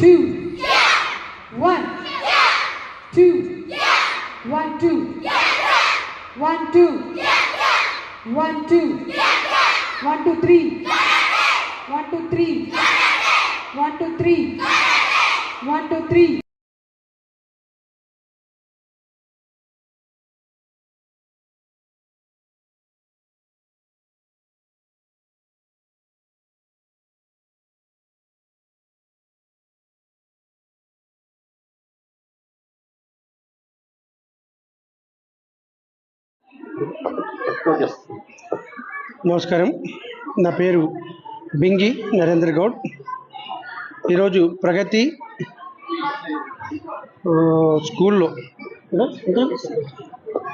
two. Yeah. One. Yeah. Two. Yeah. One two. Yeah. Yeah. One two. Yeah. Yeah. One two. Yeah. Yeah. One two three. Yeah. Yeah. One two three. Yeah. Yeah. One two three. Yeah. Yeah. One two three. నమస్కారం. నా పేరు బింగి నరేంద్ర గౌడ్. ఈరోజు ప్రగతి స్కూల్లో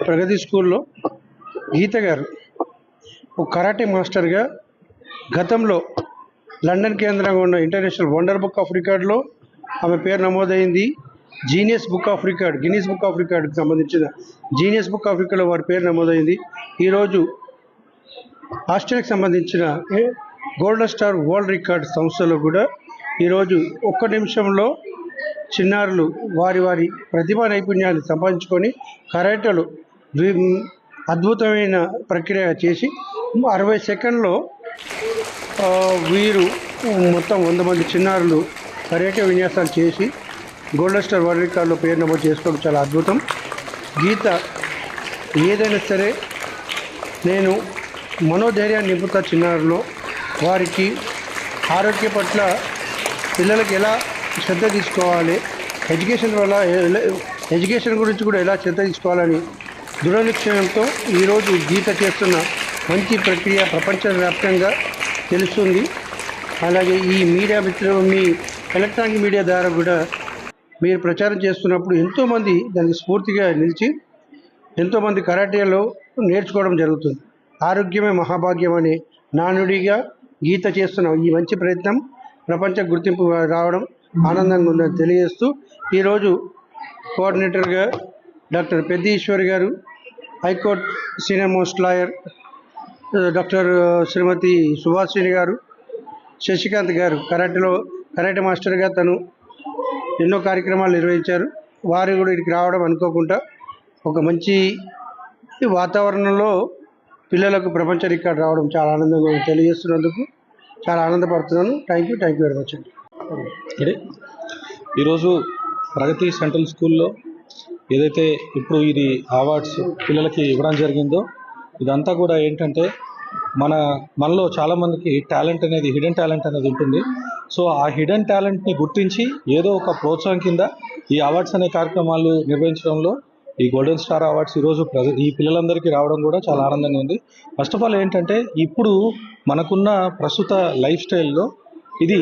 ప్రగతి స్కూల్లో గీత గారు ఒక karate మాస్టర్గా గతంలో లండన్ కేంద్రంగా ఉన్న ఇంటర్నేషనల్ వండర్ బుక్ ఆఫ్ రికార్డులో ఆమె పేరు నమోదైంది. Genius book of record Guinness book of రికార్డ్కి సంబంధించిన జీనియస్ బుక్ ఆఫ్ రికార్డ్లో వారి పేరు నమోదైంది. ఈరోజు ఆస్ట్రేలియాకి సంబంధించిన గోల్డెన్ స్టార్ వరల్డ్ రికార్డ్ సంస్థలో కూడా ఈరోజు ఒక్క నిమిషంలో చిన్నారులు వారి వారి ప్రతిభా నైపుణ్యాన్ని సంపాదించుకొని కరాటలు అద్భుతమైన ప్రక్రియ చేసి అరవై సెకండ్లో వీరు మొత్తం వంద మంది చిన్నారులు కరాటే విన్యాసాలు చేసి గోల్డెన్ స్టార్ వరల్డ్ రికార్డులో పేరు నమోదు చేసుకోవడం చాలా అద్భుతం. గీత ఏదైనా సరే నేను మనోధైర్యాన్ని నింపుతా చిన్నారులో. వారికి ఆరోగ్య పట్ల పిల్లలకి ఎలా శ్రద్ధ తీసుకోవాలి? ఎడ్యుకేషన్ వల్ల ఎడ్యుకేషన్ గురించి కూడా ఎలా శ్రద్ధ తీసుకోవాలని దృఢనిశ్చయంతో ఈరోజు గీత చేస్తున్న మంచి ప్రక్రియ ప్రపంచవ్యాప్తంగా తెలుస్తుంది. అలాగే ఈ మీడియా మిత్రులు మీ ఎలక్ట్రానిక్ మీడియా ద్వారా కూడా మీరు ప్రచారం చేస్తున్నప్పుడు ఎంతోమంది దానికి స్ఫూర్తిగా నిలిచి ఎంతోమంది కరాటేలో నేర్చుకోవడం జరుగుతుంది. ఆరోగ్యమే మహాభాగ్యం అనే నానుడిగా గీత చేస్తున్న ఈ మంచి ప్రయత్నం ప్రపంచ గుర్తింపు రావడం ఆనందంగా ఉందని తెలియజేస్తూ ఈరోజు కోఆర్డినేటర్గా doctor Peddi Eswari garu high court senior most lawyer doctor Shrimati Subhashini garu Sasikanth garu కరాటేలో karate మాస్టర్గా తను ఎన్నో కార్యక్రమాలు నిర్వహించారు. వారు కూడా ఇక్కడికి రావడం అనుకోకుండా ఒక మంచి వాతావరణంలో పిల్లలకు ప్రపంచ రికార్డు రావడం చాలా ఆనందంగా తెలియజేస్తున్నందుకు చాలా ఆనందపడుతున్నాను. Thank you thank you very much అండి ఈరోజు ప్రగతి సెంట్రల్ స్కూల్లో ఏదైతే ఇప్పుడు ఇది అవార్డ్స్ పిల్లలకి ఇవ్వడం జరిగిందో ఇదంతా కూడా ఏంటంటే మన మనలో చాలామందికి టాలెంట్ అనేది హిడెన్ టాలెంట్ అనేది ఉంటుంది. సో ఆ హిడెన్ టాలెంట్ని గుర్తించి ఏదో ఒక ప్రోత్సాహం కింద ఈ అవార్డ్స్ అనే కార్యక్రమాలు నిర్వహించడంలో ఈ గోల్డెన్ స్టార్ అవార్డ్స్ ఈరోజు ప్ర ఈ పిల్లలందరికీ రావడం కూడా చాలా ఆనందంగా ఉంది. ఫస్ట్ ఆఫ్ ఆల్ ఏంటంటే ఇప్పుడు మనకున్న ప్రస్తుత లైఫ్ స్టైల్లో ఇది